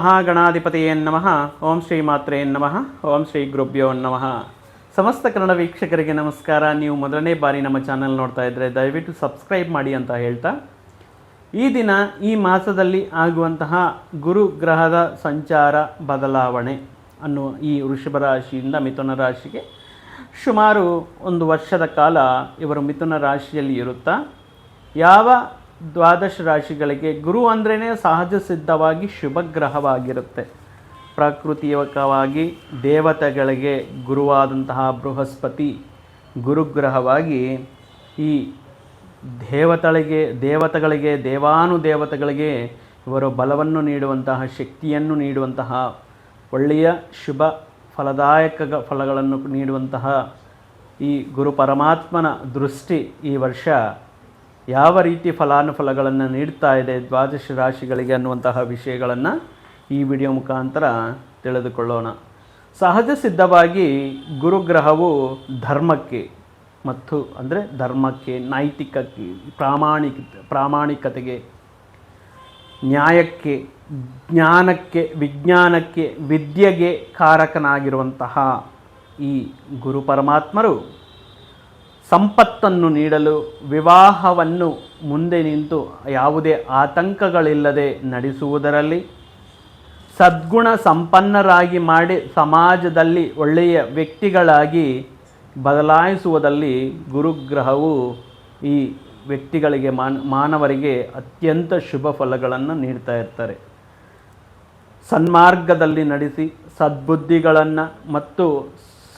ಮಹಾಗಣಾಧಿಪತಿಯೇ ನಮಃ. ಓಂ ಶ್ರೀ ಮಾತ್ರೇ ನಮಃ. ಓಂ ಶ್ರೀ ಗುರುಭ್ಯೋ ನಮಃ. ಸಮಸ್ತ ಕನ್ನಡ ವೀಕ್ಷಕರಿಗೆ ನಮಸ್ಕಾರ. ನೀವು ಮೊದಲನೇ ಬಾರಿ ನಮ್ಮ ಚಾನಲ್ ನೋಡ್ತಾ ಇದ್ದರೆ ದಯವಿಟ್ಟು ಸಬ್ಸ್ಕ್ರೈಬ್ ಮಾಡಿ ಅಂತ ಹೇಳ್ತಾ. ಈ ದಿನ, ಈ ಮಾಸದಲ್ಲಿ ಆಗುವಂತಹ ಗುರು ಗ್ರಹದ ಸಂಚಾರ ಬದಲಾವಣೆ ಅನ್ನುವ ಈ ವೃಷಭ ರಾಶಿಯಿಂದ ಮಿಥುನ ರಾಶಿಗೆ ಸುಮಾರು ಒಂದು ವರ್ಷದ ಕಾಲ ಇವರು ಮಿಥುನ ರಾಶಿಯಲ್ಲಿ ಇರುತ್ತಾ. ಯಾವ ದ್ವಾದಶ ರಾಶಿಗಳಿಗೆ ಗುರು ಅಂದ್ರೇ ಸಹಜ ಸಿದ್ಧವಾಗಿ ಶುಭ ಗ್ರಹವಾಗಿರುತ್ತೆ ಪ್ರಾಕೃತಿಕವಾಗಿ ದೇವತೆಗಳಿಗೆ ಗುರುವಾದಂತಹ ಬೃಹಸ್ಪತಿ ಗುರುಗ್ರಹವಾಗಿ ಈ ದೇವತೆಗಳಿಗೆ ದೇವತೆಗಳಿಗೆ, ದೇವಾನುದೇವತೆಗಳಿಗೆ ಇವರು ಬಲವನ್ನು ನೀಡುವಂತಹ, ಶಕ್ತಿಯನ್ನು ನೀಡುವಂತಹ, ಒಳ್ಳೆಯ ಶುಭ ಫಲದಾಯಕ ಫಲಗಳನ್ನು ನೀಡುವಂತಹ ಈ ಗುರು ಪರಮಾತ್ಮನ ದೃಷ್ಟಿ ಈ ವರ್ಷ ಯಾವ ರೀತಿ ಫಲಾನುಫಲಗಳನ್ನು ನೀಡ್ತಾ ಇದೆ ದ್ವಾದಶ ರಾಶಿಗಳಿಗೆ ಅನ್ನುವಂತಹ ವಿಷಯಗಳನ್ನು ಈ ವಿಡಿಯೋ ಮುಖಾಂತರ ತಿಳಿದುಕೊಳ್ಳೋಣ. ಸಹಜ ಸಿದ್ಧವಾಗಿ ಗುರುಗ್ರಹವು ಧರ್ಮಕ್ಕೆ ಮತ್ತು ಅಂದರೆ ಧರ್ಮಕ್ಕೆ, ನೈತಿಕಕ್ಕೆ, ಪ್ರಾಮಾಣಿಕ, ಪ್ರಾಮಾಣಿಕತೆಗೆ, ನ್ಯಾಯಕ್ಕೆ, ಜ್ಞಾನಕ್ಕೆ, ವಿಜ್ಞಾನಕ್ಕೆ, ವಿದ್ಯೆಗೆ ಕಾರಕನಾಗಿರುವಂತಹ ಈ ಗುರು ಪರಮಾತ್ಮರು ಸಂಪತ್ತನ್ನು ನೀಡಲು ವಿವಾಹವನ್ನು ಮುಂದೆ ನಿಂತು ಯಾವುದೇ ಆತಂಕಗಳಿಲ್ಲದೆ ನಡೆಸುವುದರಲ್ಲಿ ಸದ್ಗುಣ ಸಂಪನ್ನರಾಗಿ ಮಾಡಿ ಸಮಾಜದಲ್ಲಿ ಒಳ್ಳೆಯ ವ್ಯಕ್ತಿಗಳಾಗಿ ಬದಲಾಯಿಸುವುದಲ್ಲಿ ಗುರುಗ್ರಹವು ಈ ವ್ಯಕ್ತಿಗಳಿಗೆ ಮಾನ, ಮಾನವರಿಗೆ ಅತ್ಯಂತ ಶುಭ ಫಲಗಳನ್ನು ನೀಡ್ತಾ ಇರ್ತಾರೆ. ಸನ್ಮಾರ್ಗದಲ್ಲಿ ನಡೆಸಿ ಸದ್ಬುದ್ಧಿಗಳನ್ನು ಮತ್ತು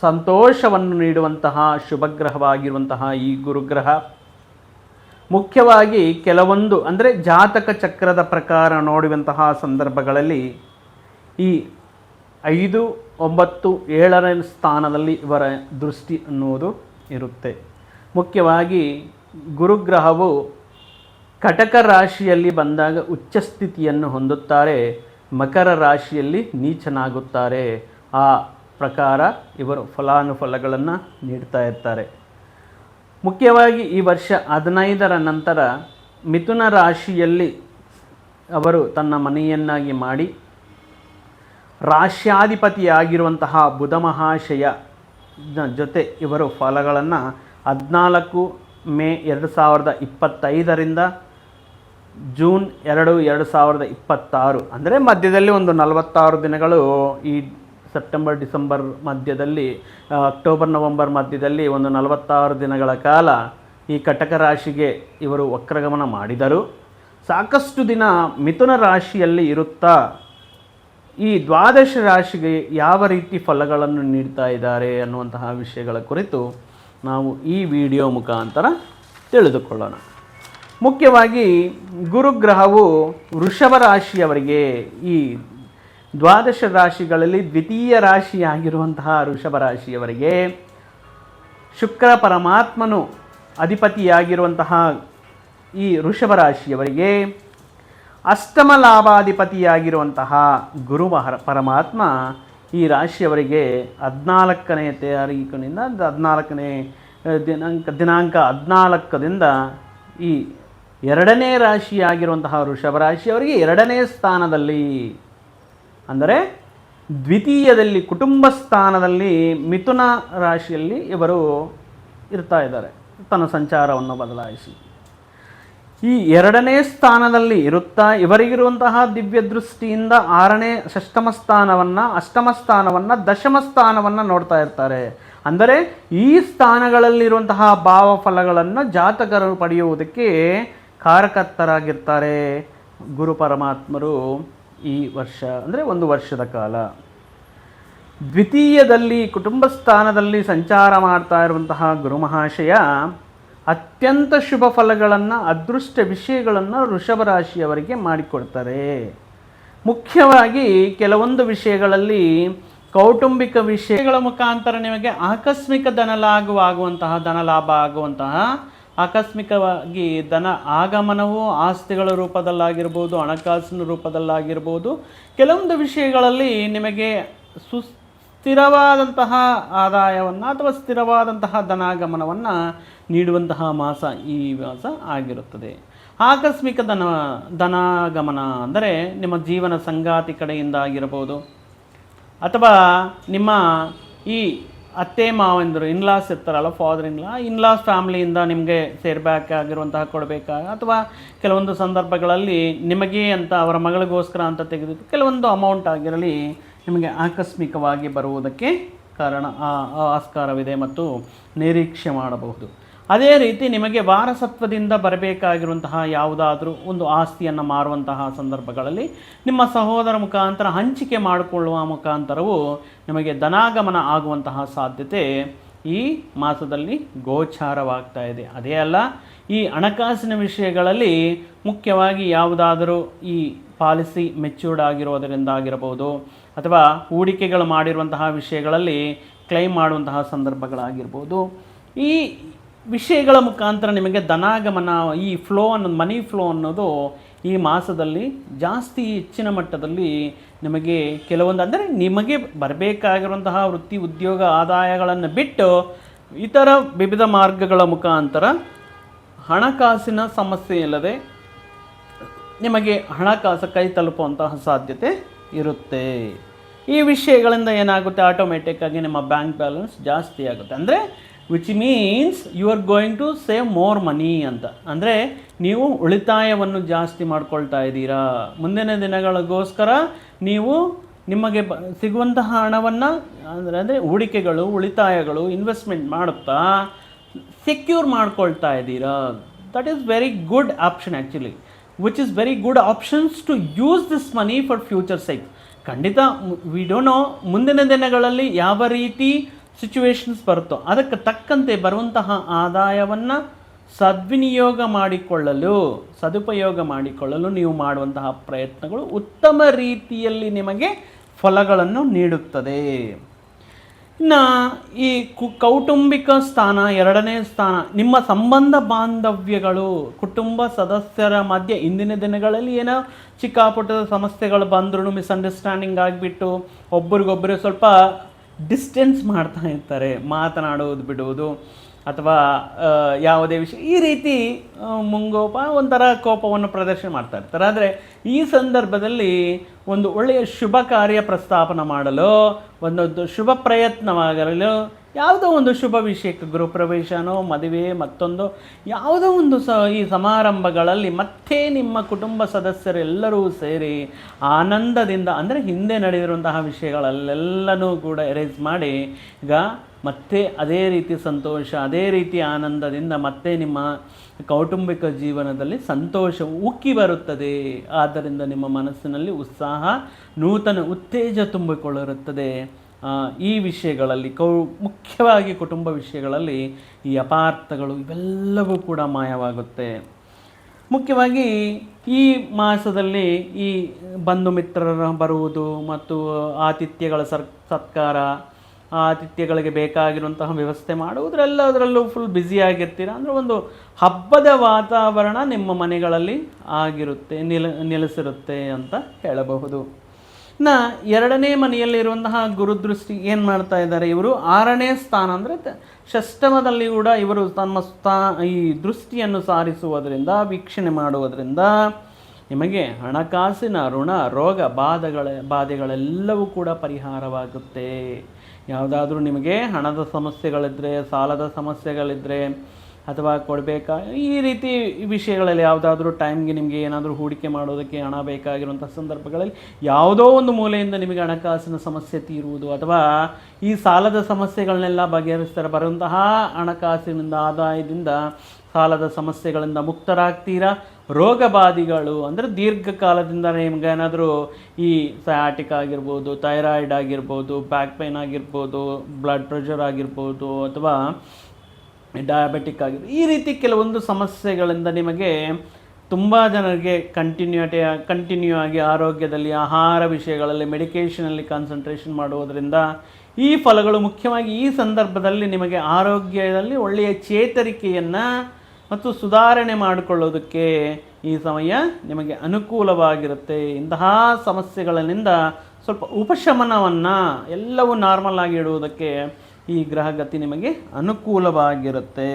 ಸಂತೋಷವನ್ನು ನೀಡುವಂತಹ, ಶುಭಗ್ರಹವಾಗಿರುವಂತಹ ಈ ಗುರುಗ್ರಹ. ಮುಖ್ಯವಾಗಿ ಕೆಲವೊಂದು, ಅಂದರೆ ಜಾತಕ ಚಕ್ರದ ಪ್ರಕಾರ ನೋಡುವಂತಹ ಸಂದರ್ಭಗಳಲ್ಲಿ ಈ ಐದು, ಒಂಬತ್ತು, ಏಳನೇ ಸ್ಥಾನದಲ್ಲಿ ಇವರ ದೃಷ್ಟಿ ಅನ್ನುವುದು ಇರುತ್ತೆ. ಮುಖ್ಯವಾಗಿ ಗುರುಗ್ರಹವು ಕಟಕ ರಾಶಿಯಲ್ಲಿ ಬಂದಾಗ ಉಚ್ಚ ಸ್ಥಿತಿಯನ್ನು ಹೊಂದುತ್ತಾರೆ, ಮಕರ ರಾಶಿಯಲ್ಲಿ ನೀಚನಾಗುತ್ತಾರೆ. ಆ ಪ್ರಕಾರ ಇವರು ಫಲಾನುಫಲಗಳನ್ನು ನೀಡ್ತಾ ಇರ್ತಾರೆ. ಮುಖ್ಯವಾಗಿ ಈ ವರ್ಷ ಹದಿನೈದರ ನಂತರ ಮಿಥುನ ರಾಶಿಯಲ್ಲಿ ಅವರು ತನ್ನ ಮನೆಯನ್ನಾಗಿ ಮಾಡಿ ರಾಶ್ಯಾಧಿಪತಿಯಾಗಿರುವಂತಹ ಬುಧ ಮಹಾಶಯ ಜೊತೆ ಇವರು ಫಲಗಳನ್ನು ಹದಿನಾಲ್ಕು ಮೇ ಎರಡು ಸಾವಿರದ ಇಪ್ಪತ್ತೈದರಿಂದ ಜೂನ್ ಎರಡು ಎರಡು ಸಾವಿರದ ಇಪ್ಪತ್ತಾರು. ಅಂದರೆ ಮಧ್ಯದಲ್ಲಿ ಒಂದು ನಲವತ್ತಾರು ದಿನಗಳು ಈ ಸೆಪ್ಟೆಂಬರ್, ಡಿಸೆಂಬರ್ ಮಧ್ಯದಲ್ಲಿ ಅಕ್ಟೋಬರ್, ನವೆಂಬರ್ ಮಧ್ಯದಲ್ಲಿ ಒಂದು ನಲವತ್ತಾರು ದಿನಗಳ ಕಾಲ ಈ ಕಟಕ ರಾಶಿಗೆ ಇವರು ವಕ್ರಗಮನ ಮಾಡಿದರು. ಸಾಕಷ್ಟು ದಿನ ಮಿಥುನ ರಾಶಿಯಲ್ಲಿ ಇರುತ್ತಾ ಈ ದ್ವಾದಶ ರಾಶಿಗೆ ಯಾವ ರೀತಿ ಫಲಗಳನ್ನು ನೀಡ್ತಾ ಇದ್ದಾರೆ ಅನ್ನುವಂತಹ ವಿಷಯಗಳ ಕುರಿತು ನಾವು ಈ ವಿಡಿಯೋ ಮುಖಾಂತರ ತಿಳಿದುಕೊಳ್ಳೋಣ. ಮುಖ್ಯವಾಗಿ ಗುರುಗ್ರಹವು ವೃಷಭ ರಾಶಿಯವರಿಗೆ ಈ ದ್ವಾದಶ ರಾಶಿಗಳಲ್ಲಿ ದ್ವಿತೀಯ ರಾಶಿಯಾಗಿರುವಂತಹ ಋಷಭ ರಾಶಿಯವರಿಗೆ ಶುಕ್ರ ಪರಮಾತ್ಮನು ಅಧಿಪತಿಯಾಗಿರುವಂತಹ ಈ ಋಷಭ ರಾಶಿಯವರಿಗೆ ಅಷ್ಟಮ ಲಾಭಾಧಿಪತಿಯಾಗಿರುವಂತಹ ಗುರು ಪರಮಾತ್ಮ ಈ ರಾಶಿಯವರಿಗೆ ಹದಿನಾಲ್ಕನೇ ತಾರೀಕಿನಿಂದ ಹದಿನಾಲ್ಕನೇ ದಿನಾಂಕ ದಿನಾಂಕ ಹದಿನಾಲ್ಕದಿಂದ ಈ ಎರಡನೇ ರಾಶಿಯಾಗಿರುವಂತಹ ಋಷಭ ರಾಶಿಯವರಿಗೆ ಎರಡನೇ ಸ್ಥಾನದಲ್ಲಿ ಅಂದರೆ ದ್ವಿತೀಯದಲ್ಲಿ ಕುಟುಂಬ ಸ್ಥಾನದಲ್ಲಿ ಮಿಥುನ ರಾಶಿಯಲ್ಲಿ ಇವರು ಇರ್ತಾ ಇದ್ದಾರೆ. ತನ್ನ ಸಂಚಾರವನ್ನು ಬದಲಾಯಿಸಿ. ಈ ಎರಡನೇ ಸ್ಥಾನದಲ್ಲಿ ಇರುತ್ತಾ ಇವರಿಗಿರುವಂತಹ ದಿವ್ಯ ದೃಷ್ಟಿಯಿಂದ ಆರನೇ ಷಷ್ಠಮ ಸ್ಥಾನವನ್ನು, ಅಷ್ಟಮ ಸ್ಥಾನವನ್ನು, ದಶಮ ಸ್ಥಾನವನ್ನು ನೋಡ್ತಾ ಇರ್ತಾರೆ. ಅಂದರೆ ಈ ಸ್ಥಾನಗಳಲ್ಲಿರುವಂತಹ ಭಾವಫಲಗಳನ್ನು ಜಾತಕರು ಪಡೆಯುವುದಕ್ಕೆ ಕಾರಕರ್ತರಾಗಿರ್ತಾರೆ. ಗುರು ಪರಮಾತ್ಮರು ಈ ವರ್ಷ, ಅಂದರೆ ಒಂದು ವರ್ಷದ ಕಾಲ. ದ್ವಿತೀಯದಲ್ಲಿ ಕುಟುಂಬ ಸ್ಥಾನದಲ್ಲಿ ಸಂಚಾರ ಮಾಡ್ತಾ ಇರುವಂತಹ ಗುರುಮಹಾಶಯ ಅತ್ಯಂತ ಶುಭ ಫಲಗಳನ್ನು, ಅದೃಷ್ಟ ವಿಷಯಗಳನ್ನು ಋಷಭ ರಾಶಿಯವರಿಗೆ ಮಾಡಿಕೊಡ್ತಾರೆ. ಮುಖ್ಯವಾಗಿ ಕೆಲವೊಂದು ವಿಷಯಗಳಲ್ಲಿ ಕೌಟುಂಬಿಕ ವಿಷಯಗಳ ಮುಖಾಂತರ ನಿಮಗೆ ಆಕಸ್ಮಿಕ ಧನಲಾಭ ಆಗುವಂತಹ ಧನಲಾಭ ಆಗುವಂತಹ ಆಕಸ್ಮಿಕವಾಗಿ ಧನ ಆಗಮನವು ಆಸ್ತಿಗಳ ರೂಪದಲ್ಲಾಗಿರ್ಬೋದು, ಹಣಕಾಸಿನ ರೂಪದಲ್ಲಾಗಿರ್ಬೋದು. ಕೆಲವೊಂದು ವಿಷಯಗಳಲ್ಲಿ ನಿಮಗೆ ಸುಸ್ಥಿರವಾದಂತಹ ಆದಾಯವನ್ನು ಅಥವಾ ಸ್ಥಿರವಾದಂತಹ ಧನಾಗಮನವನ್ನು ನೀಡುವಂತಹ ಮಾಸ ಈ ಮಾಸ ಆಗಿರುತ್ತದೆ. ಆಕಸ್ಮಿಕ ಧನ ಧನಾಗಮನ ಅಂದರೆ ನಿಮ್ಮ ಜೀವನ ಸಂಗಾತಿ ಕಡೆಯಿಂದ ಆಗಿರಬಹುದು ಅಥವಾ ನಿಮ್ಮ ಈ ಅತ್ತೆ ಮಾವಂದರು ಇನ್ಲಾಸ್ ಇರ್ತಾರಲ್ಲ ಫಾದರ್ ಇನ್ಲಾ ಇನ್ಲಾಸ್ ಫ್ಯಾಮಿಲಿಯಿಂದ ನಿಮಗೆ ಸೇರ್ಬೇಕಾಗಿರುವಂತಹ ಕೊಡಬೇಕಾ? ಅಥವಾ ಕೆಲವೊಂದು ಸಂದರ್ಭಗಳಲ್ಲಿ ನಿಮಗೆ ಅಂತ ಅವರ ಮಗಳಿಗೋಸ್ಕರ ಅಂತ ತೆಗೆದು ಕೆಲವೊಂದು ಅಮೌಂಟ್ ಆಗಿರಲಿ ನಿಮಗೆ ಆಕಸ್ಮಿಕವಾಗಿ ಬರುವುದಕ್ಕೆ ಕಾರಣ ಆಸ್ಕಾರವಿದೆ ಮತ್ತು ನಿರೀಕ್ಷೆ ಮಾಡಬಹುದು. ಅದೇ ರೀತಿ ನಿಮಗೆ ವಾರಸತ್ವದಿಂದ ಬರಬೇಕಾಗಿರುವಂತಹ ಯಾವುದಾದರೂ ಒಂದು ಆಸ್ತಿಯನ್ನು ಮಾರುವಂತಹ ಸಂದರ್ಭಗಳಲ್ಲಿ ನಿಮ್ಮ ಸಹೋದರ ಮುಖಾಂತರ ಹಂಚಿಕೆ ಮಾಡಿಕೊಳ್ಳುವ ಮುಖಾಂತರವೂ ನಿಮಗೆ ಧನಾಗಮನ ಆಗುವಂತಹ ಸಾಧ್ಯತೆ ಈ ಮಾಸದಲ್ಲಿ ಗೋಚಾರವಾಗ್ತಾ ಇದೆ. ಅದೇ ಅಲ್ಲ, ಈ ಹಣಕಾಸಿನ ವಿಷಯಗಳಲ್ಲಿ ಮುಖ್ಯವಾಗಿ ಯಾವುದಾದರೂ ಈ ಪಾಲಿಸಿ ಮೆಚ್ಯೂರ್ಡ್ ಆಗಿರೋದರಿಂದ ಆಗಿರಬಹುದು ಅಥವಾ ಹೂಡಿಕೆಗಳು ಮಾಡಿರುವಂತಹ ವಿಷಯಗಳಲ್ಲಿ ಕ್ಲೈಮ್ ಮಾಡುವಂತಹ ಸಂದರ್ಭಗಳಾಗಿರ್ಬೋದು ಈ ವಿಷಯಗಳ ಮುಖಾಂತರ ನಿಮಗೆ ಧನಾಗಮನ, ಈ ಫ್ಲೋ ಅನ್ನೋದು ಮನಿ ಫ್ಲೋ ಅನ್ನೋದು ಈ ಮಾಸದಲ್ಲಿ ಜಾಸ್ತಿ ಹೆಚ್ಚಿನ ಮಟ್ಟದಲ್ಲಿ ನಿಮಗೆ ಕೆಲವೊಂದು, ಅಂದರೆ ನಿಮಗೆ ಬರಬೇಕಾಗಿರುವಂತಹ ವೃತ್ತಿ, ಉದ್ಯೋಗ ಆದಾಯಗಳನ್ನು ಬಿಟ್ಟು ಇತರ ವಿವಿಧ ಮಾರ್ಗಗಳ ಮುಖಾಂತರ ಹಣಕಾಸಿನ ಸಮಸ್ಯೆ ಇಲ್ಲದೆ ನಿಮಗೆ ಹಣಕಾಸು ಕೈ ತಲುಪುವಂತಹ ಸಾಧ್ಯತೆ ಇರುತ್ತೆ. ಈ ವಿಷಯಗಳಿಂದ ಏನಾಗುತ್ತೆ? ಆಟೋಮೆಟಿಕ್ಕಾಗಿ ನಿಮ್ಮ ಬ್ಯಾಂಕ್ ಬ್ಯಾಲೆನ್ಸ್ ಜಾಸ್ತಿ ಆಗುತ್ತೆ. ಅಂದರೆ which means you are going to save more money ಅಂತ. ಅಂದರೆ ನೀವು ಉಳಿತಾಯವನ್ನು ಜಾಸ್ತಿ ಮಾಡ್ಕೊಳ್ತಾ ಇದ್ದೀರಾ. ಮುಂದಿನ ದಿನಗಳಿಗೋಸ್ಕರ ನೀವು ನಿಮಗೆ ಬ, ಸಿಗುವಂತಹ ಹಣವನ್ನು, ಅಂದರೆ ಅಂದರೆ ಹೂಡಿಕೆಗಳು, ಉಳಿತಾಯಗಳು ಇನ್ವೆಸ್ಟ್ಮೆಂಟ್ ಮಾಡುತ್ತಾ ಸೆಕ್ಯೂರ್ ಮಾಡ್ಕೊಳ್ತಾ ಇದ್ದೀರಾ. That is very good option actually which is very good options to use this money for future sake ಖಂಡಿತ ವಿ ಡೋಂಟ್ ನೋ ಮುಂದಿನ ದಿನಗಳಲ್ಲಿ ಯಾವ ರೀತಿ ಸಿಚುವೇಶನ್ಸ್ ಬರುತ್ತೋ, ಅದಕ್ಕೆ ತಕ್ಕಂತೆ ಬರುವಂತಹ ಆದಾಯವನ್ನು ಸದ್ವಿನಿಯೋಗ ಮಾಡಿಕೊಳ್ಳಲು, ಸದುಪಯೋಗ ಮಾಡಿಕೊಳ್ಳಲು ನೀವು ಮಾಡುವಂತಹ ಪ್ರಯತ್ನಗಳು ಉತ್ತಮ ರೀತಿಯಲ್ಲಿ ನಿಮಗೆ ಫಲಗಳನ್ನು ನೀಡುತ್ತದೆ. ಇನ್ನು ಈ ಕು, ಕೌಟುಂಬಿಕ ಸ್ಥಾನ, ಎರಡನೇ ಸ್ಥಾನ, ನಿಮ್ಮ ಸಂಬಂಧ ಬಾಂಧವ್ಯಗಳು, ಕುಟುಂಬ ಸದಸ್ಯರ ಮಧ್ಯೆ ಇಂದಿನ ದಿನಗಳಲ್ಲಿ ಏನೋ ಚಿಕ್ಕಾಪುಟ್ಟದ ಸಮಸ್ಯೆಗಳು ಬಂದ್ರೂ ಮಿಸ್ಅಂಡರ್ಸ್ಟ್ಯಾಂಡಿಂಗ್ ಆಗಿಬಿಟ್ಟು ಒಬ್ರಿಗೊಬ್ಬರು ಸ್ವಲ್ಪ ಡಿಸ್ಟೆನ್ಸ್ ಮಾಡ್ತಾ ಇರ್ತಾರೆ, ಮಾತನಾಡೋದು ಬಿಡುವುದು ಅಥವಾ ಯಾವುದೇ ವಿಷಯ. ಈ ರೀತಿ ಮುಂಗೋಪ ಒಂಥರ ಕೋಪವನ್ನು ಪ್ರದರ್ಶನ ಮಾಡ್ತಾ ಇರ್ತಾರೆ. ಆದರೆ ಈ ಸಂದರ್ಭದಲ್ಲಿ ಒಂದು ಒಳ್ಳೆಯ ಶುಭ ಕಾರ್ಯ ಪ್ರಸ್ತಾಪನ ಮಾಡಲು, ಒಂದೊಂದು ಶುಭ ಪ್ರಯತ್ನವಾಗಲು ಯಾವುದೋ ಒಂದು ಶುಭ ವಿಷಯಕ್ಕೆ ಗೃಹಪ್ರವೇಶನೋ, ಮದುವೆ, ಮತ್ತೊಂದು, ಯಾವುದೋ ಒಂದು ಸ, ಈ ಸಮಾರಂಭಗಳಲ್ಲಿ ಮತ್ತೆ ನಿಮ್ಮ ಕುಟುಂಬ ಸದಸ್ಯರೆಲ್ಲರೂ ಸೇರಿ ಆನಂದದಿಂದ, ಅಂದರೆ ಹಿಂದೆ ನಡೆದಿರುವಂತಹ ವಿಷಯಗಳಲ್ಲೆಲ್ಲನೂ ಕೂಡ ಎರೇಸ್ ಮಾಡಿ, ಈಗ ಮತ್ತೆ ಅದೇ ರೀತಿ ಸಂತೋಷ, ಅದೇ ರೀತಿ ಆನಂದದಿಂದ ಮತ್ತೆ ನಿಮ್ಮ ಕೌಟುಂಬಿಕ ಜೀವನದಲ್ಲಿ ಸಂತೋಷ ಉಕ್ಕಿ ಬರುತ್ತದೆ. ಆದ್ದರಿಂದ ನಿಮ್ಮ ಮನಸ್ಸಿನಲ್ಲಿ ಉತ್ಸಾಹ, ನೂತನ ಉತ್ತೇಜ ತುಂಬಿಕೊಳ್ಳಿರುತ್ತದೆ ಈ ವಿಷಯಗಳಲ್ಲಿ ಕೌ, ಮುಖ್ಯವಾಗಿ ಕುಟುಂಬ ವಿಷಯಗಳಲ್ಲಿ ಈ ಅಪಾರ್ಥಗಳು ಇವೆಲ್ಲವೂ ಕೂಡ ಮಾಯವಾಗುತ್ತೆ. ಮುಖ್ಯವಾಗಿ ಈ ಮಾಸದಲ್ಲಿ ಈ ಬಂಧು ಮಿತ್ರರ ಬರುವುದು ಮತ್ತು ಆತಿಥ್ಯಗಳ ಸರ್, ಸತ್ಕಾರ, ಆತಿಥ್ಯಗಳಿಗೆ ಬೇಕಾಗಿರುವಂತಹ ವ್ಯವಸ್ಥೆ ಮಾಡುವುದರೆಲ್ಲದರಲ್ಲೂ ಫುಲ್ ಬ್ಯುಸಿಯಾಗಿರ್ತೀರ ಅಂದರೆ ಒಂದು ಹಬ್ಬದ ವಾತಾವರಣ ನಿಮ್ಮ ಮನೆಗಳಲ್ಲಿ ಆಗಿರುತ್ತೆ, ನಿಲ್ ನೆಲೆಸಿರುತ್ತೆ ಅಂತ ಹೇಳಬಹುದು. ಇನ್ನು ಎರಡನೇ ಮನೆಯಲ್ಲಿರುವಂತಹ ಗುರುದೃಷ್ಟಿ ಏನು ಮಾಡ್ತಾ ಇದ್ದಾರೆ ಇವರು? ಆರನೇ ಸ್ಥಾನ ಅಂದರೆ ಷಷ್ಠಮದಲ್ಲಿ ಕೂಡ ಇವರು ತಮ್ಮ ಸ್ಥಾ ಈ ದೃಷ್ಟಿಯನ್ನು ಸಾರಿಸುವುದರಿಂದ, ವೀಕ್ಷಣೆ ಮಾಡುವುದರಿಂದ ನಿಮಗೆ ಹಣಕಾಸಿನ ಋಣ, ರೋಗ ಬಾಧೆಗಳ ಬಾಧೆಗಳೆಲ್ಲವೂ ಕೂಡ ಪರಿಹಾರವಾಗುತ್ತೆ. ಯಾವುದಾದ್ರೂ ನಿಮಗೆ ಹಣದ ಸಮಸ್ಯೆಗಳಿದ್ದರೆ ಸಾಲದ ಸಮಸ್ಯೆಗಳಿದ್ದರೆ ಅಥವಾ ಕೊಡಬೇಕಾ? ಈ ರೀತಿ ವಿಷಯಗಳಲ್ಲಿ ಯಾವುದಾದ್ರೂ ಟೈಮ್ಗೆ ನಿಮಗೆ ಏನಾದರೂ ಹೂಡಿಕೆ ಮಾಡೋದಕ್ಕೆ ಹಣ ಬೇಕಾಗಿರುವಂಥ ಸಂದರ್ಭಗಳಲ್ಲಿ ಯಾವುದೋ ಒಂದು ಮೂಲೆಯಿಂದ ನಿಮಗೆ ಹಣಕಾಸಿನ ಸಮಸ್ಯೆ ತೀರುವುದು ಅಥವಾ ಈ ಸಾಲದ ಸಮಸ್ಯೆಗಳನ್ನೆಲ್ಲ ಬಗೆಹರಿಸ್ತಾರೆ, ಬರುವಂತಹ ಹಣಕಾಸಿನಿಂದ ಆದಾಯದಿಂದ ಸಾಲದ ಸಮಸ್ಯೆಗಳಿಂದ ಮುಕ್ತರಾಗ್ತೀರಾ? ರೋಗಬಾಧಿಗಳು ಅಂದರೆ ದೀರ್ಘಕಾಲದಿಂದ ನಿಮ್ಗೆ ಏನಾದರೂ ಈ ಸಯಾಟಿಕ್ ಆಗಿರ್ಬೋದು, ಥೈರಾಯ್ಡ್ ಆಗಿರ್ಬೋದು, ಬ್ಯಾಕ್ ಪೈನ್ ಆಗಿರ್ಬೋದು, ಬ್ಲಡ್ ಪ್ರೆಷರ್ ಆಗಿರ್ಬೋದು ಅಥವಾ ಡಯಾಬೆಟಿಕ್ ಆಗಿದೆ ಈ ರೀತಿ ಕೆಲವೊಂದು ಸಮಸ್ಯೆಗಳಿಂದ ನಿಮಗೆ ತುಂಬ ಜನರಿಗೆ ಕಂಟಿನ್ಯೂಟಿ ಕಂಟಿನ್ಯೂ ಆಗಿ ಆರೋಗ್ಯದಲ್ಲಿ ಆಹಾರ ವಿಷಯಗಳಲ್ಲಿ ಮೆಡಿಕೇಷನಲ್ಲಿ ಕಾನ್ಸಂಟ್ರೇಷನ್ ಮಾಡುವುದರಿಂದ ಈ ಫಲಗಳು ಮುಖ್ಯವಾಗಿ ಈ ಸಂದರ್ಭದಲ್ಲಿ ನಿಮಗೆ ಆರೋಗ್ಯದಲ್ಲಿ ಒಳ್ಳೆಯ ಚೇತರಿಕೆಯನ್ನು ಮತ್ತು ಸುಧಾರಣೆ ಮಾಡಿಕೊಳ್ಳೋದಕ್ಕೆ ಈ ಸಮಯ ನಿಮಗೆ ಅನುಕೂಲವಾಗಿರುತ್ತೆ. ಇಂತಹ ಸಮಸ್ಯೆಗಳಿಂದ ಸ್ವಲ್ಪ ಉಪಶಮನವನ್ನು ಎಲ್ಲವೂ ನಾರ್ಮಲ್ ಆಗಿ ಇಡುವುದಕ್ಕೆ ಈ ಗ್ರಹಗತಿ ನಿಮಗೆ ಅನುಕೂಲವಾಗಿರುತ್ತೆ.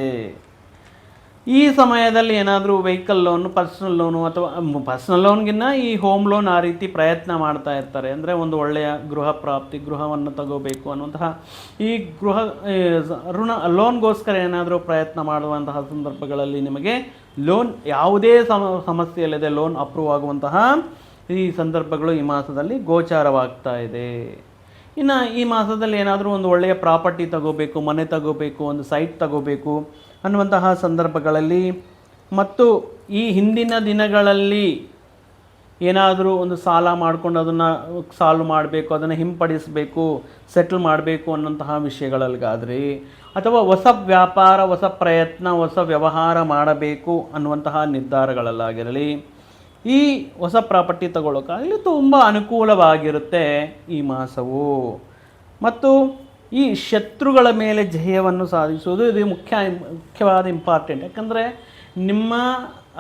ಈ ಸಮಯದಲ್ಲಿ ಏನಾದರೂ ವೆಹಿಕಲ್ ಲೋನು ಪರ್ಸ್ನಲ್ ಲೋನು ಅಥವಾ ಪರ್ಸ್ನಲ್ ಲೋನ್ಗಿನ್ನ ಈ ಹೋಮ್ ಲೋನ್ ಆ ರೀತಿ ಪ್ರಯತ್ನ ಮಾಡ್ತಾ ಇರ್ತಾರೆ. ಅಂದರೆ ಒಂದು ಒಳ್ಳೆಯ ಗೃಹ ಪ್ರಾಪ್ತಿ, ಗೃಹವನ್ನು ತಗೋಬೇಕು ಅನ್ನುವಂತಹ ಈ ಗೃಹ ಋಣ ಲೋನ್ಗೋಸ್ಕರ ಏನಾದರೂ ಪ್ರಯತ್ನ ಮಾಡುವಂತಹ ಸಂದರ್ಭಗಳಲ್ಲಿ ನಿಮಗೆ ಲೋನ್ ಯಾವುದೇ ಸಮ, ಸಮಸ್ಯೆಯಲ್ಲದೆ ಲೋನ್ ಅಪ್ರೂವ್ ಆಗುವಂತಹ ಈ ಸಂದರ್ಭಗಳು ಈ ಮಾಸದಲ್ಲಿ ಗೋಚಾರವಾಗ್ತಾ ಇದೆ. ಇನ್ನು ಈ ಮಾಸದಲ್ಲಿ ಏನಾದರೂ ಒಂದು ಒಳ್ಳೆಯ ಪ್ರಾಪರ್ಟಿ ತಗೋಬೇಕು, ಮನೆ ತಗೋಬೇಕು, ಒಂದು ಸೈಟ್ ತಗೋಬೇಕು ಅನ್ನುವಂತಹ ಸಂದರ್ಭಗಳಲ್ಲಿ ಮತ್ತು ಈ ಹಿಂದಿನ ದಿನಗಳಲ್ಲಿ ಏನಾದರೂ ಒಂದು ಸಾಲ ಮಾಡಿಕೊಂಡು ಅದನ್ನು ಸಾಲ್ವ್ ಮಾಡಬೇಕು, ಅದನ್ನು ಹಿಂಪಡಿಸಬೇಕು ಸೆಟ್ಲ್ ಮಾಡಬೇಕು ಅನ್ನೋಂತಹ ವಿಷಯಗಳಲ್ಗಾದ್ರಿ ಅಥವಾ ಹೊಸ ವ್ಯಾಪಾರ, ಹೊಸ ಪ್ರಯತ್ನ, ಹೊಸ ವ್ಯವಹಾರ ಮಾಡಬೇಕು ಅನ್ನುವಂತಹ ನಿರ್ಧಾರಗಳಲ್ಲಾಗಿರಲಿ. ಈ ಹೊಸ ಪ್ರಾಪರ್ಟಿ ತಗೊಳ್ಳೋಕ್ಕಾಗಲಿ ತುಂಬ ಅನುಕೂಲವಾಗಿರುತ್ತೆ ಈ ಮಾಸವು. ಮತ್ತು ಈ ಶತ್ರುಗಳ ಮೇಲೆ ಜಯವನ್ನು ಸಾಧಿಸುವುದು ಇದು ಮುಖ್ಯ, ಮುಖ್ಯವಾದ ಇಂಪಾರ್ಟೆಂಟ್ ಯಾಕಂದರೆ ನಿಮ್ಮ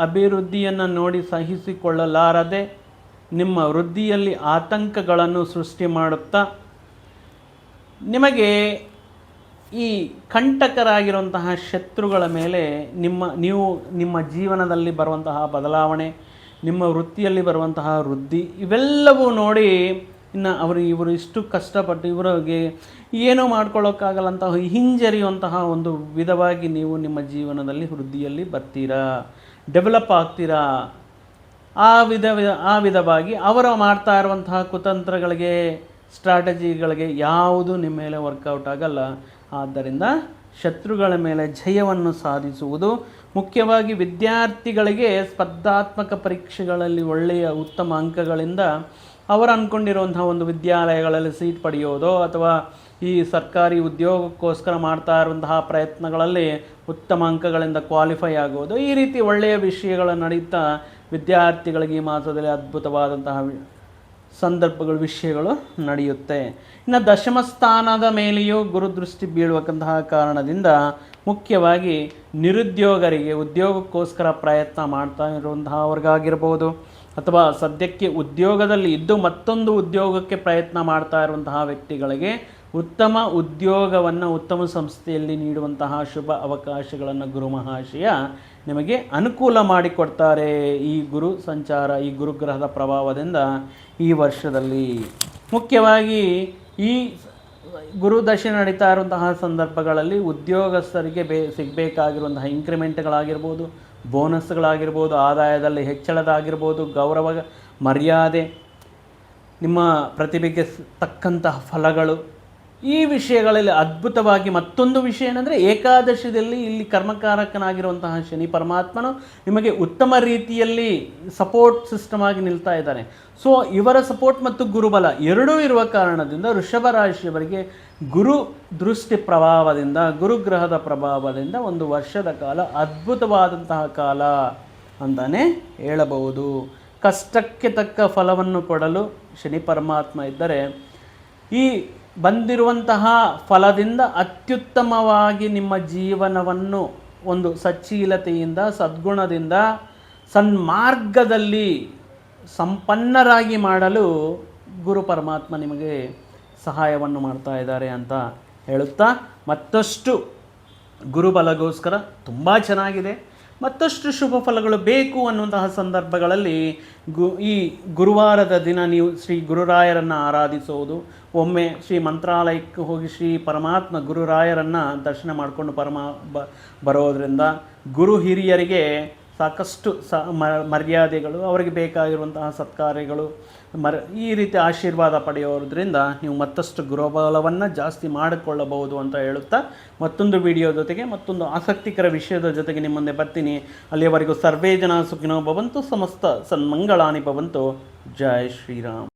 ಅಭಿವೃದ್ಧಿಯನ್ನು ನೋಡಿ ಸಹಿಸಿಕೊಳ್ಳಲಾರದೆ ನಿಮ್ಮ ವೃದ್ಧಿಯಲ್ಲಿ ಆತಂಕಗಳನ್ನು ಸೃಷ್ಟಿ ಮಾಡುತ್ತಾ ನಿಮಗೆ ಈ ಕಂಟಕರಾಗಿರುವಂತಹ ಶತ್ರುಗಳ ಮೇಲೆ ನಿಮ್ಮ, ನೀವು ನಿಮ್ಮ ಜೀವನದಲ್ಲಿ ಬರುವಂತಹ ಬದಲಾವಣೆ ನಿಮ್ಮ ವೃತ್ತಿಯಲ್ಲಿ ಬರುವಂತಹ ವೃದ್ಧಿ, ಇವೆಲ್ಲವೂ ನೋಡಿ ಇನ್ನು ಅವರು ಇವರು ಇಷ್ಟು ಕಷ್ಟಪಟ್ಟು ಇವರಿಗೆ ಏನೂ ಮಾಡ್ಕೊಳ್ಳೋಕ್ಕಾಗಲ್ಲಂತಹ ಹಿಂಜರಿಯುವಂತಹ ಒಂದು ವಿಧವಾಗಿ ನೀವು ನಿಮ್ಮ ಜೀವನದಲ್ಲಿ ವೃದ್ಧಿಯಲ್ಲಿ ಬರ್ತೀರಾ, ಡೆವಲಪ್ ಆಗ್ತೀರಾ? ಆ ವಿಧ, ಆ ವಿಧವಾಗಿ ಅವರು ಮಾಡ್ತಾ ಇರುವಂತಹ ಕುತಂತ್ರಗಳಿಗೆ, ಸ್ಟ್ರಾಟಜಿಗಳಿಗೆ ಯಾವುದು ನಿಮ್ಮ ಮೇಲೆ ವರ್ಕೌಟ್ ಆಗಲ್ಲ. ಆದ್ದರಿಂದ ಶತ್ರುಗಳ ಮೇಲೆ ಜಯವನ್ನು ಸಾಧಿಸುವುದು. ಮುಖ್ಯವಾಗಿ ವಿದ್ಯಾರ್ಥಿಗಳಿಗೆ ಸ್ಪರ್ಧಾತ್ಮಕ ಪರೀಕ್ಷೆಗಳಲ್ಲಿ ಒಳ್ಳೆಯ ಉತ್ತಮ ಅಂಕಗಳಿಂದ ಅವರು ಅಂದ್ಕೊಂಡಿರುವಂತಹ ಒಂದು ವಿದ್ಯಾಲಯಗಳಲ್ಲಿ ಸೀಟ್ ಪಡೆಯೋದು ಅಥವಾ ಈ ಸರ್ಕಾರಿ ಉದ್ಯೋಗಕ್ಕೋಸ್ಕರ ಮಾಡ್ತಾ ಇರುವಂತಹ ಪ್ರಯತ್ನಗಳಲ್ಲಿ ಉತ್ತಮ ಅಂಕಗಳಿಂದ ಕ್ವಾಲಿಫೈ ಆಗೋದು ಈ ರೀತಿ ಒಳ್ಳೆಯ ವಿಷಯಗಳು ನಡೀತಾ ವಿದ್ಯಾರ್ಥಿಗಳಿಗೆ ಈ ಮಾಸದಲ್ಲಿ ಅದ್ಭುತವಾದಂತಹ ಸಂದರ್ಭಗಳು, ವಿಷಯಗಳು ನಡೆಯುತ್ತೆ. ಇನ್ನು ದಶಮ ಸ್ಥಾನದ ಮೇಲೆಯೂ ಗುರುದೃಷ್ಟಿ ಬೀಳುವಕ್ಕಂತಹ ಕಾರಣದಿಂದ ಮುಖ್ಯವಾಗಿ ನಿರುದ್ಯೋಗರಿಗೆ ಉದ್ಯೋಗಕ್ಕೋಸ್ಕರ ಪ್ರಯತ್ನ ಮಾಡ್ತಾ ಇರುವಂತಹವ್ರಿಗಾಗಿರ್ಬೋದು ಅಥವಾ ಸದ್ಯಕ್ಕೆ ಉದ್ಯೋಗದಲ್ಲಿ ಇದ್ದು ಮತ್ತೊಂದು ಉದ್ಯೋಗಕ್ಕೆ ಪ್ರಯತ್ನ ಮಾಡ್ತಾ ಇರುವಂತಹ ವ್ಯಕ್ತಿಗಳಿಗೆ ಉತ್ತಮ ಉದ್ಯೋಗವನ್ನು ಉತ್ತಮ ಸಂಸ್ಥೆಯಲ್ಲಿ ನೀಡುವಂತಹ ಶುಭ ಅವಕಾಶಗಳನ್ನು ಗುರು ಮಹಾಶಯ ನಿಮಗೆ ಅನುಕೂಲ ಮಾಡಿಕೊಡ್ತಾರೆ ಈ ಗುರು ಸಂಚಾರ, ಈ ಗುರುಗ್ರಹದ ಪ್ರಭಾವದಿಂದ ಈ ವರ್ಷದಲ್ಲಿ. ಮುಖ್ಯವಾಗಿ ಈ ಗುರು ದಶೆ ನಡೀತಾ ಇರುವಂತಹ ಸಂದರ್ಭಗಳಲ್ಲಿ ಉದ್ಯೋಗಸ್ಥರಿಗೆ ಬೇ, ಸಿಗಬೇಕಾಗಿರುವಂತಹ ಇಂಕ್ರಿಮೆಂಟ್ಗಳಾಗಿರ್ಬೋದು ಬೋನಸ್ಗಳಾಗಿರ್ಬೋದು ಆದಾಯದಲ್ಲಿ ಹೆಚ್ಚಳದಾಗಿರ್ಬೋದು, ಗೌರವ, ಮರ್ಯಾದೆ, ನಿಮ್ಮ ಪ್ರತಿಭೆಗೆ ತಕ್ಕಂತಹ ಫಲಗಳು ಈ ವಿಷಯಗಳಲ್ಲಿ ಅದ್ಭುತವಾಗಿ ಮತ್ತೊಂದು ವಿಷಯ ಏನಂದರೆ, ಏಕಾದಶಿಯಲ್ಲಿ ಇಲ್ಲಿ ಕರ್ಮಕಾರಕನಾಗಿರುವಂತಹ ಶನಿ ಪರಮಾತ್ಮನು ನಿಮಗೆ ಉತ್ತಮ ರೀತಿಯಲ್ಲಿ ಸಪೋರ್ಟ್ ಸಿಸ್ಟಮ್ ಆಗಿ ನಿಲ್ತಾ ಇದ್ದಾನೆ. ಸೊ ಇವರ ಸಪೋರ್ಟ್ ಮತ್ತು ಗುರುಬಲ ಎರಡೂ ಇರುವ ಕಾರಣದಿಂದ ಋಷಭ ರಾಶಿಯವರಿಗೆ ಗುರು ದೃಷ್ಟಿ ಪ್ರಭಾವದಿಂದ ಗುರುಗ್ರಹದ ಪ್ರಭಾವದಿಂದ ಒಂದು ವರ್ಷದ ಕಾಲ ಅದ್ಭುತವಾದಂತಹ ಕಾಲ ಅಂತಾನೆ ಹೇಳಬಹುದು. ಕಷ್ಟಕ್ಕೆ ತಕ್ಕ ಫಲವನ್ನು ಕೊಡಲು ಶನಿ ಪರಮಾತ್ಮ ಇದ್ದರೆ ಈ ಬಂದಿರುವಂತಹ ಫಲದಿಂದ ಅತ್ಯುತ್ತಮವಾಗಿ ನಿಮ್ಮ ಜೀವನವನ್ನು ಒಂದು ಸಚ್ಚೀಲತೆಯಿಂದ, ಸದ್ಗುಣದಿಂದ, ಸನ್ಮಾರ್ಗದಲ್ಲಿ ಸಂಪನ್ನರಾಗಿ ಮಾಡಲು ಗುರು ಪರಮಾತ್ಮ ನಿಮಗೆ ಸಹಾಯವನ್ನು ಮಾಡ್ತಾ ಇದ್ದಾರೆ ಅಂತ ಹೇಳುತ್ತಾ ಮತ್ತಷ್ಟು ಗುರುಬಲಗೋಸ್ಕರ ತುಂಬ ಚೆನ್ನಾಗಿದೆ. ಮತ್ತಷ್ಟು ಶುಭ ಫಲಗಳು ಬೇಕು ಅನ್ನುವಂತಹ ಸಂದರ್ಭಗಳಲ್ಲಿ ಗು ಈ ಗುರುವಾರದ ದಿನ ನೀವು ಶ್ರೀ ಗುರುರಾಯರನ್ನು ಆರಾಧಿಸುವುದು ಒಮ್ಮೆ ಶ್ರೀ ಮಂತ್ರಾಲಯಕ್ಕೆ ಹೋಗಿ ಶ್ರೀ ಪರಮಾತ್ಮ ಗುರುರಾಯರನ್ನು ದರ್ಶನ ಮಾಡಿಕೊಂಡು ಪರಮ ಬರೋದರಿಂದ ಗುರು ಹಿರಿಯರಿಗೆ ಸಾಕಷ್ಟು ಸ ಮರ್ಯಾದೆಗಳು, ಅವರಿಗೆ ಬೇಕಾಗಿರುವಂತಹ ಸತ್ಕಾರ್ಯಗಳು, ಮರ ಈ ರೀತಿ ಆಶೀರ್ವಾದ ಪಡೆಯೋದ್ರಿಂದ ನೀವು ಮತ್ತಷ್ಟು ಗೃಹಬಲವನ್ನು ಜಾಸ್ತಿ ಮಾಡಿಕೊಳ್ಳಬಹುದು ಅಂತ ಹೇಳುತ್ತಾ ಮತ್ತೊಂದು ವಿಡಿಯೋ ಜೊತೆಗೆ ಮತ್ತೊಂದು ಆಸಕ್ತಿಕರ ವಿಷಯದ ಜೊತೆಗೆ ನಿಮ್ಮ ಮುಂದೆ ಬರ್ತೀನಿ. ಅಲ್ಲಿಯವರೆಗೂ ಸರ್ವೇ ಜನ ಸುಖಿನೋ ಭವಂತು, ಸಮಸ್ತ ಸನ್ಮಂಗಳಾನಿ ಭವಂತು. ಜೈ ಶ್ರೀರಾಮ್.